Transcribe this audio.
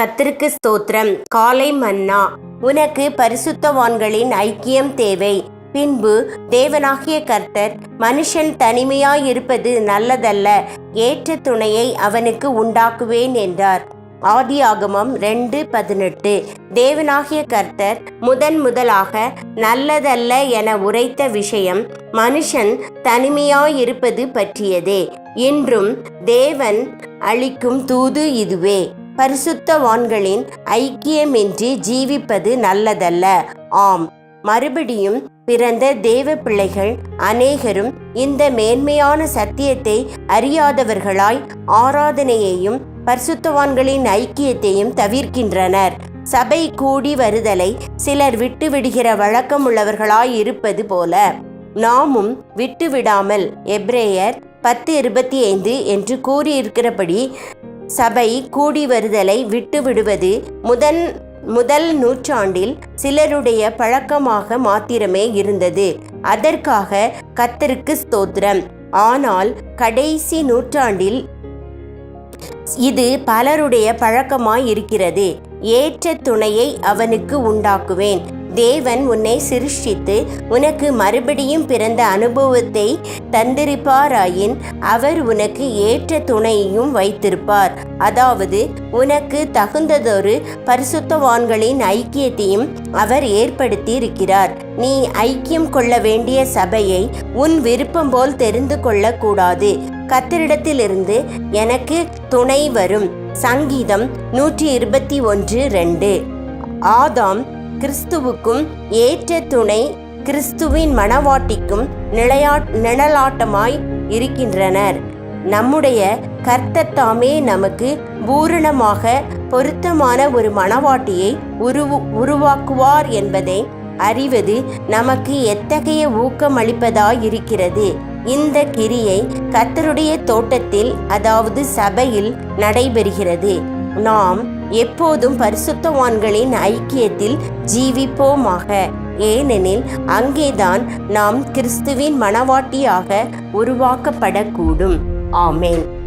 கத்திற்கு ஸ்தோத்திரம். காலை மன்னா உனக்கு பரிசுத்தவான்களின் ஐக்கியம் தேவை. பின்பு தேவனாகிய கர்த்தர் மனுஷன் தனிமையாயிருப்பது நல்லதல்ல ஏற்ற துணையை அவனுக்கு உண்டாக்குவேன் என்றார். ஆதியாகமம் ரெண்டு பதினெட்டு. தேவனாகிய கர்த்தர் முதன் முதலாக நல்லதல்ல என உரைத்த விஷயம் மனுஷன் தனிமையாயிருப்பது பற்றியதே. இன்றும் தேவன் அளிக்கும் தூது இதுவே. பரிசுத்தவான்களின் ஐக்கியமின்றி ஜீவிப்பது நல்லதல்ல. ஆம். மறுபடியும் பிறந்த தேவ பிள்ளைகள் அநேகரும் இந்த மேன்மையான சத்தியத்தை அறியாதவர்களாய் ஆராதனையையும் பரிசுத்தவான்களின் ஐக்கியத்தையும் தவிர்க்கின்றனர். சபை கூடி வருதலை சிலர் விட்டுவிடுகிற வழக்கமுள்ளவர்களாய் இருப்பது போல நாமும் விட்டுவிடாமல் எப்ரேயர் பத்து இருபத்தி ஐந்து என்று கூறியிருக்கிறபடி சபை கூடி வருதலை விட்டுவிடுவது முதன் முதல் நூற்றாண்டில் சிலருடைய பழக்கமாக மாத்திரமே இருந்தது. அதற்காக கத்தருக்கு ஸ்தோத்திரம். ஆனால் கடைசி நூற்றாண்டில் இது பலருடைய பழக்கமாய் இருக்கிறது. ஏற்ற துணையை அவனுக்கு உண்டாக்குவேன். தேவன் உன்னை சிருஷ்டித்து உனக்கு மறுபடியும் பிறந்த அனுபவத்தை தந்திருப்பாராயின் அவர் உனக்கு ஏற்ற துணையையும் வைத்திருப்பார். அதாவது உனக்கு தகுந்ததொரு பரிசுத்தவான்களின் ஐக்கியத்தையும் அவர் ஏற்படுத்தி இருக்கிறார் நீ ஐக்கியம் கொள்ள வேண்டிய சபையை உன் விருப்பம் போல் தெரிந்து கொள்ளக்கூடாது. கத்தரிடத்திலிருந்து எனக்கு துணை வரும். சங்கீதம் நூற்றி இருபத்தி ஒன்று ரெண்டு. ஆதாம் கிறிஸ்துவுக்கும் ஏற்ற துணை கிறிஸ்துவின் மனவாட்டிக்கும் நிலையா நிழலாட்டமாய் இருக்கின்றனர். நம்முடைய கர்த்தர் தாமே நமக்கு பூரணமாக பொருத்தமான ஒரு மனவாட்டியை உருவு உருவாக்குவார் என்பதை அறிவது நமக்கு எத்தகைய ஊக்கமளிப்பதாயிருக்கிறது இந்த கிரியை கர்த்தருடைய தோட்டத்தில் அதாவது சபையில் நடைபெறுகிறது. நாம் எப்போதும் பரிசுத்தவான்களின் ஐக்கியத்தில் ஜீவிப்போமாக. ஏனெனில் அங்கேதான் நாம் கிறிஸ்துவின் மனவாட்டியாக உருவாக்கப்படக்கூடும். ஆமேன்.